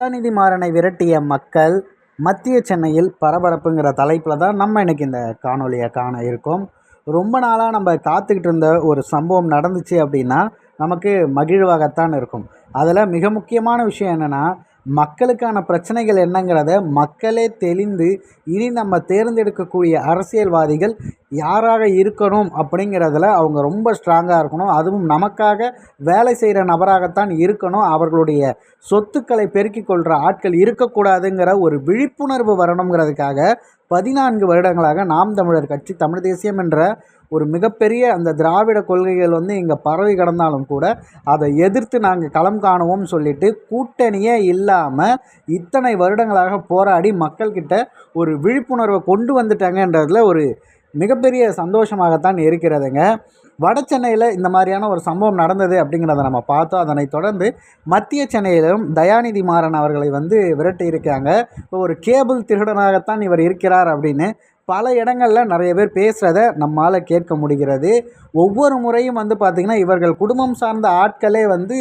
கருணாநிதி மாறனை விரட்டிய மக்கள் மத்திய சென்னையில் பரபரப்புங்கிற தலைப்பில் தான் நம்ம இன்றைக்கி இந்த காணொலியை காண இருக்கோம். ரொம்ப நாளாக நம்ம காத்துக்கிட்டு இருந்த ஒரு சம்பவம் நடந்துச்சு அப்படின்னா நமக்கு மகிழ்வாகத்தான் இருக்கும். அதில் மிக முக்கியமான விஷயம் என்னென்னா மக்களுக்கான பிரச்சனைகள் என்னங்கிறத மக்களே தெளிந்து இனி நம்ம தேர்ந்தெடுக்கக்கூடிய அரசியல்வாதிகள் யாராக இருக்கணும் அப்படிங்கிறதுல அவங்க ரொம்ப ஸ்ட்ராங்காக இருக்கணும். அதுவும் நமக்காக வேலை செய்கிற நபராகத்தான் இருக்கணும். அவர்களுடைய சொத்துக்களை பெருக்கிக் கொள்கிற ஆட்கள் இருக்கக்கூடாதுங்கிற ஒரு விழிப்புணர்வு வரணுங்கிறதுக்காக பதினான்கு வருடங்களாக நாம் தமிழர் கட்சி தமிழ் தேசியம் என்ற ஒரு மிகப்பெரிய அந்த திராவிட கொள்கைகள் வந்து இங்கே பரவி கிடந்தாலும் கூட அதை எதிர்த்து நாங்கள் களம் காணுவோம் சொல்லிட்டு கூட்டணியே இல்லாமல் இத்தனை வருடங்களாக போராடி மக்கள்கிட்ட ஒரு விழிப்புணர்வை கொண்டு வந்துட்டாங்கன்றதில் ஒரு மிகப்பெரிய சந்தோஷமாகத்தான் இருக்கிறதுங்க. வட சென்னையில் இந்த மாதிரியான ஒரு சம்பவம் நடந்தது அப்படிங்கிறத நம்ம பார்த்தோம். அதனை தொடர்ந்து மத்திய சென்னையிலும் தயாநிதி மாறன் அவர்களை வந்து விரட்டி இருக்காங்க இப்போ ஒரு கேபிள் திருடனாகத்தான் இவர் இருக்கிறார் அப்படின்னு பல இடங்களில் நிறைய பேர் பேசுகிறத நம்மால் கேட்க முடிகிறது. ஒவ்வொரு முறையும் வந்து பார்த்திங்கன்னா இவர்கள் குடும்பம் சார்ந்த ஆட்களே வந்து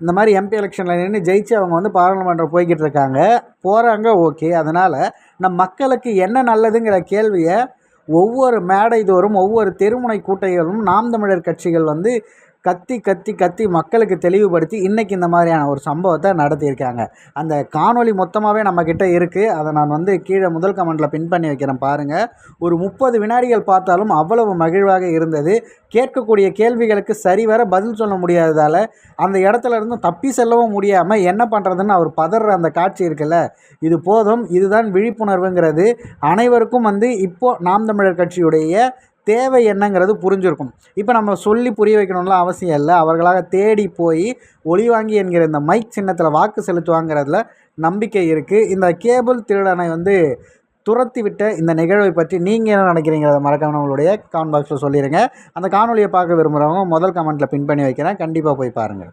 இந்த மாதிரி எம்பி எலெக்ஷனில் நின்று ஜெயிச்சு அவங்க வந்து பாராளுமன்றம் போய்கிட்டு இருக்காங்க. போகிறாங்க ஓகே. அதனால் நம் மக்களுக்கு என்ன நல்லதுங்கிற கேள்வியை ஒவ்வொரு மேடை தோறும் ஒவ்வொரு தெருமுனை கூட்டைகளும் நாம் தமிழர் கட்சிகள் வந்து கத்தி கத்தி கத்தி மக்களுக்கு தெளிவுபடுத்தி இன்றைக்கி இந்த மாதிரியான ஒரு சம்பவத்தை நடத்தியிருக்காங்க அந்த காணொலி மொத்தமாகவே நம்மக்கிட்ட இருக்குது அதை நான் வந்து கீழே முதல் கமெண்ட்டில் பின் பண்ணி வைக்கிறேன் பாருங்கள் ஒரு முப்பது வினாடிகள் பார்த்தாலும் அவ்வளவு மகிழ்வாக இருந்தது. கேட்கக்கூடிய கேள்விகளுக்கு சரிவர பதில் சொல்ல முடியாததால் அந்த இடத்துல இருந்தும் தப்பி செல்லவும் முடியாமல் என்ன பண்ணுறதுன்னு அவர் பதற அந்த காட்சி இருக்குல்ல. இது போதும். இதுதான் விழிப்புணர்வுங்கிறது. அனைவருக்கும் வந்து இப்போது நாம் தமிழர் கட்சியுடைய தேவை என்னங்கிறது புரிஞ்சிருக்கும். இப்போ நம்ம சொல்லி புரிய வைக்கணும்லாம் அவசியம் இல்லை. அவர்களாக தேடி போய் ஒளிவாங்கி என்கிற இந்த மைக் சின்னத்தில் வாக்கு செலுத்துவாங்கிறதுல நம்பிக்கை இருக்குது இந்த கேபிள் திருடனை வந்து துரத்தி விட்ட இந்த நிகழ்வை பற்றி நீங்கள் என்ன நினைக்கிறீங்க மறக்காம நம்மளுடைய காமெண்ட் பாக்ஸில் சொல்லிடுங்க அந்த காணொலியை பார்க்க விரும்புகிறவங்க முதல் கமெண்ட்டில் பின் பண்ணி வைக்கிறேன். கண்டிப்பாக போய் பாருங்கள்.